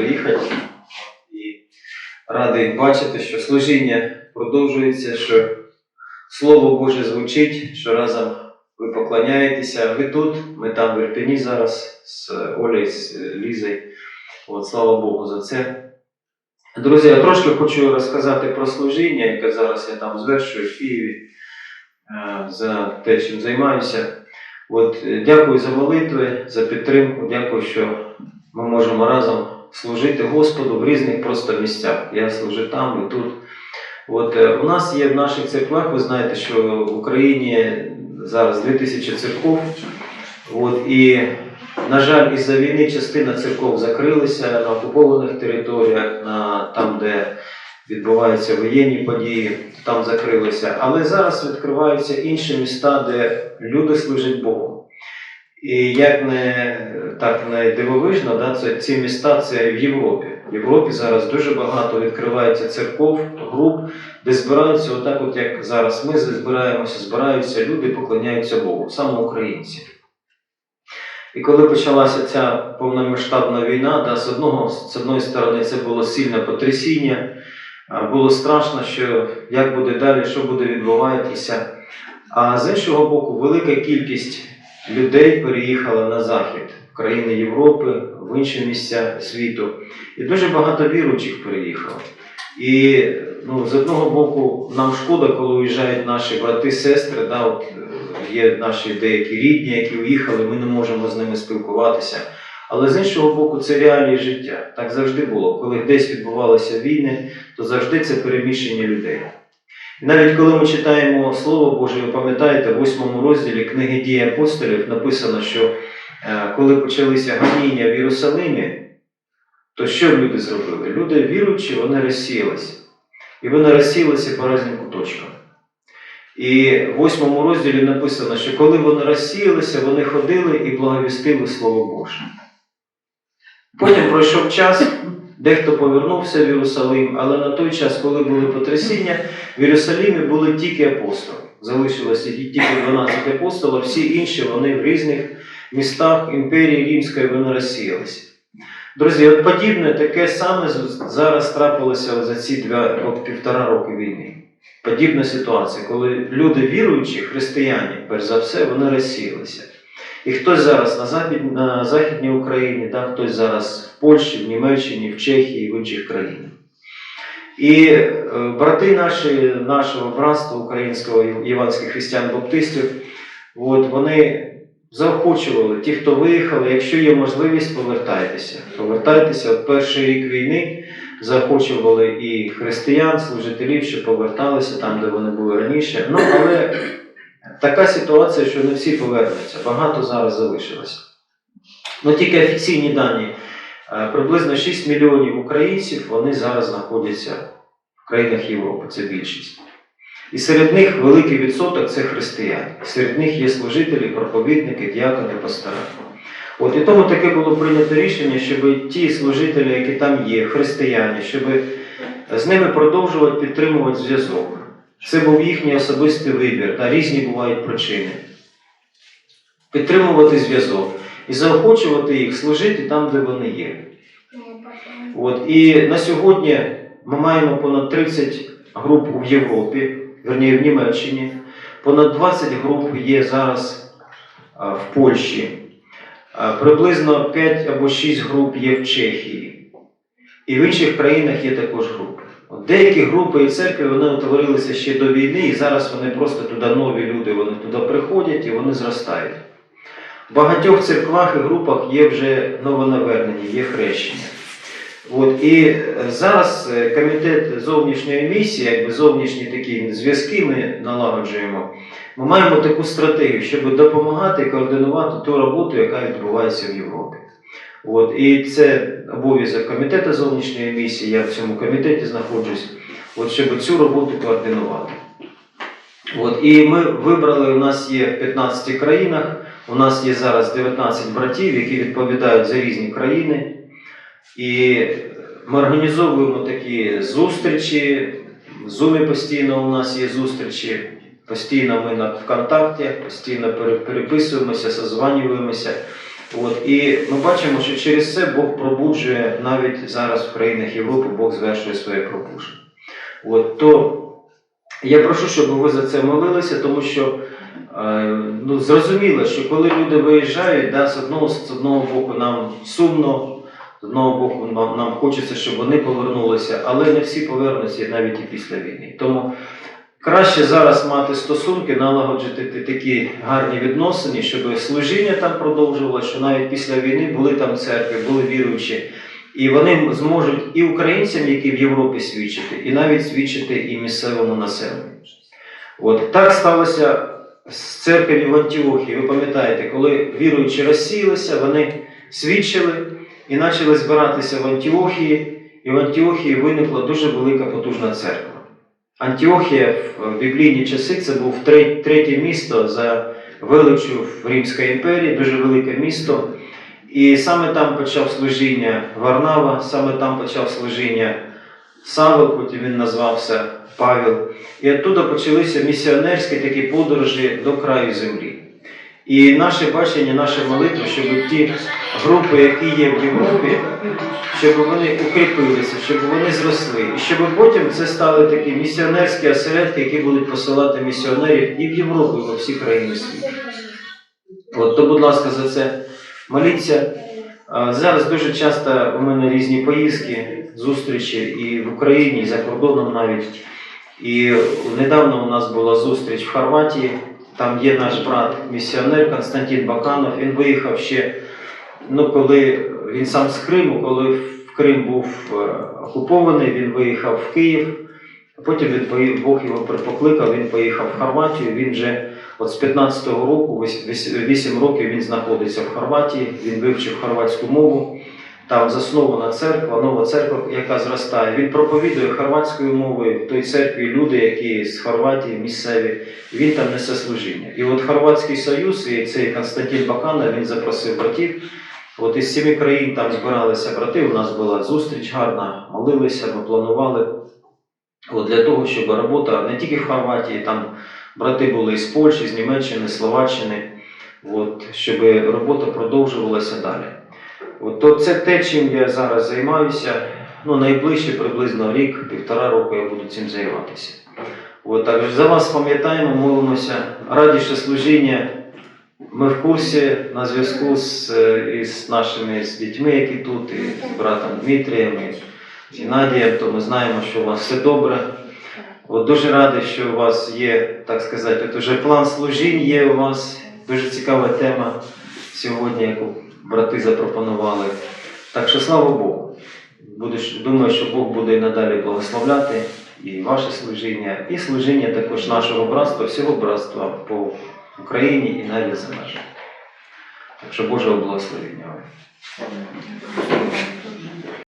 приїхати. І радий бачити, що служіння продовжується, що Слово Боже звучить, що разом ви поклоняєтеся. Ви тут, ми там в Ірпені зараз з Олею, з Лізою. От, слава Богу за це. Друзі, я трошки хочу розказати про служіння, яке зараз я там звершую в Києві е, за те, чим займаюся. От, е, дякую за молитви, за підтримку. Дякую, що ми можемо разом служити Господу в різних просто місцях. Я служу там і тут. От, е, у нас є в наших церквах, ви знаєте, що в Україні зараз 2000 церков. От, і, на жаль, із-за війни частина церков закрилися на окупованих територіях, на, там, де відбуваються воєнні події, там закрилися. Але зараз відкриваються інші міста, де люди служать Богу. І як не так не дивовижно, да, це ці міста це в Європі. В Європі зараз дуже багато відкривається церков, груп, де збираються, отак, от як зараз ми збираємося, збираються люди, поклоняються Богу, саме українці. І коли почалася ця повномасштабна війна, да, з, одного, з одної сторони це було сильне потрясіння, було страшно, що як буде далі, що буде відбуватися. А з іншого боку, велика кількість людей переїхала на захід, в країни Європи, в інші місця світу. І дуже багато віруючих переїхало. І ну, з одного боку, нам шкода, коли уїжджають наші брати, сестри, да, от, е, є наші деякі рідні, які уїхали, ми не можемо з ними спілкуватися. Але з іншого боку, це реалії життя. Так завжди було. Коли десь відбувалися війни, то завжди це переміщення людей. Навіть коли ми читаємо Слово Боже, ви пам'ятаєте, в восьмому розділі книги дій апостолів написано, що е, коли почалися гоніння в Єрусалимі, то що люди зробили? Люди віруючі, вони розсіялися. І вони розсіялися по різним куточкам. І в восьмому розділі написано, що коли вони розсіялися, вони ходили і благовістили Слово Боже. Потім пройшов час, дехто повернувся в Єрусалим, але на той час, коли були потрясіння, в Єрусалимі були тільки апостоли. Залишилося тільки 12 апостолів, всі інші вони в різних містах імперії Римської вони розсіялися. Друзі, от подібне таке саме зараз трапилося за ці два, півтора роки війни. Подібна ситуація, коли люди віруючі, християни, перш за все, вони розсіялися. І хтось зараз на, захід, на Західній Україні, да, хтось зараз в Польщі, в Німеччині, в Чехії, в інших країнах. І е, брати наші, нашого братства українського євангельських християн-баптистів, от, вони заохочували ті, хто виїхали, якщо є можливість, повертайтеся. Повертайтеся в перший рік війни, заохочували і християн, служителів, що поверталися там, де вони були раніше. Ну, але така ситуація, що не всі повернуться, багато зараз залишилося. Ну, тільки офіційні дані, е, приблизно 6 мільйонів українців вони зараз знаходяться в країнах Європи, це більшість. І серед них великий відсоток це християни. Серед них є служителі, проповідники, діакони, пастори. От і тому таке було прийнято рішення, щоб ті служителі, які там є, християни, щоб з ними продовжувати підтримувати зв'язок. Це був їхній особистий вибір, та різні бувають причини. Підтримувати зв'язок і заохочувати їх служити там, де вони є. От, і на сьогодні ми маємо понад 30 груп у Європі, верніше в Німеччині, понад 20 груп є зараз в Польщі, приблизно 5 або 6 груп є в Чехії. І в інших країнах є також групи. Деякі групи і церкви вони утворилися ще до війни, і зараз вони просто туди нові люди, вони туди приходять і вони зростають. В багатьох церквах і групах є вже новонавернення, є хрещення. От, і е, зараз е, комітет зовнішньої місії, якби зовнішні такі зв'язки ми налагоджуємо. Ми маємо таку стратегію, щоб допомагати координувати ту роботу, яка відбувається в Європі. От, і це обов'язок комітету зовнішньої місії, я в цьому комітеті знаходжусь, от, щоб цю роботу координувати. От, і ми вибрали, у нас є в 15 країнах, у нас є зараз 19 братів, які відповідають за різні країни. І ми організовуємо такі зустрічі. В Zoom постійно у нас є зустрічі. Постійно ми на ВКонтакті, постійно переписуємося, созванюємося. От, і ми бачимо, що через це Бог пробуджує навіть зараз в країнах Європи, Бог звершує своє пробудження. От, то я прошу, щоб ви за це молилися, тому що е, ну, зрозуміло, що коли люди виїжджають, да, з, одного, з одного боку нам сумно, з одного боку нам, нам хочеться, щоб вони повернулися, але не всі повернуться навіть і після війни. Тому краще зараз мати стосунки, налагоджити такі гарні відносини, щоб служіння там продовжувалося, що навіть після війни були там церкви, були віруючі. І вони зможуть і українцям, які в Європі свідчити, і навіть свідчити і місцевому населенню. От так сталося з церквами в Антіохії. Ви пам'ятаєте, коли віруючі розсіялися, вони свідчили і почали збиратися в Антіохії, і в Антіохії виникла дуже велика потужна церква. Антіохія в біблійні часи це був третє місто за величю в Римській імперії, дуже велике місто. І саме там почав служіння Варнава, саме там почав служіння Савел, потім він назвався Павел. І оттуда почалися місіонерські такі подорожі до краю землі. І наше бачення, наша молитва, щоб ті групи, які є в Європі, щоб вони укріпилися, щоб вони зросли. І щоб потім це стали такі місіонерські осередки, які будуть посилати місіонерів і в Європу, і во всі країни світу. От, то, будь ласка, за це моліться. Зараз дуже часто у мене різні поїздки, зустрічі і в Україні, і за кордоном навіть. І недавно у нас була зустріч в Хорватії. Там є наш брат місіонер Константин Баканов. Він виїхав ще, ну коли він сам з Криму, коли в Крим був е, окупований, він виїхав в Київ. Потім він Бог його покликав, він поїхав в Хорватію. Він вже от з 15-го року, 8 років він знаходиться в Хорватії, він вивчив хорватську мову. Там заснована церква, нова церква, яка зростає. Він проповідує хорватською мовою в той церкві люди, які з Хорватії, місцеві, він там несе служіння. І от Хорватський Союз і цей Константин Бакана він запросив братів. От із семи країн там збиралися брати. У нас була зустріч гарна, молилися, ми планували. От для того, щоб робота не тільки в Хорватії, там брати були з Польщі, з Німеччини, Словаччини, от, щоб робота продовжувалася далі. От, це те, чим я зараз займаюся. Ну, найближче приблизно рік, півтора року я буду цим займатися. От, так, за вас пам'ятаємо, молимося. Раді, що служіння. Ми в курсі на зв'язку з, е, із нашими з дітьми, які тут, і з братом Дмитрієм, і з Геннадієм, то ми знаємо, що у вас все добре. От дуже радий, що у вас є, так сказати, от уже план служінь є у вас. Дуже цікава тема сьогодні, яку брати запропонували. Так що слава Богу. Будеш, думаю, що Бог буде надалі благословляти і ваше служіння, і служіння також нашого братства, всього братства по Україні і навіть за межами. Так що Божого благословення.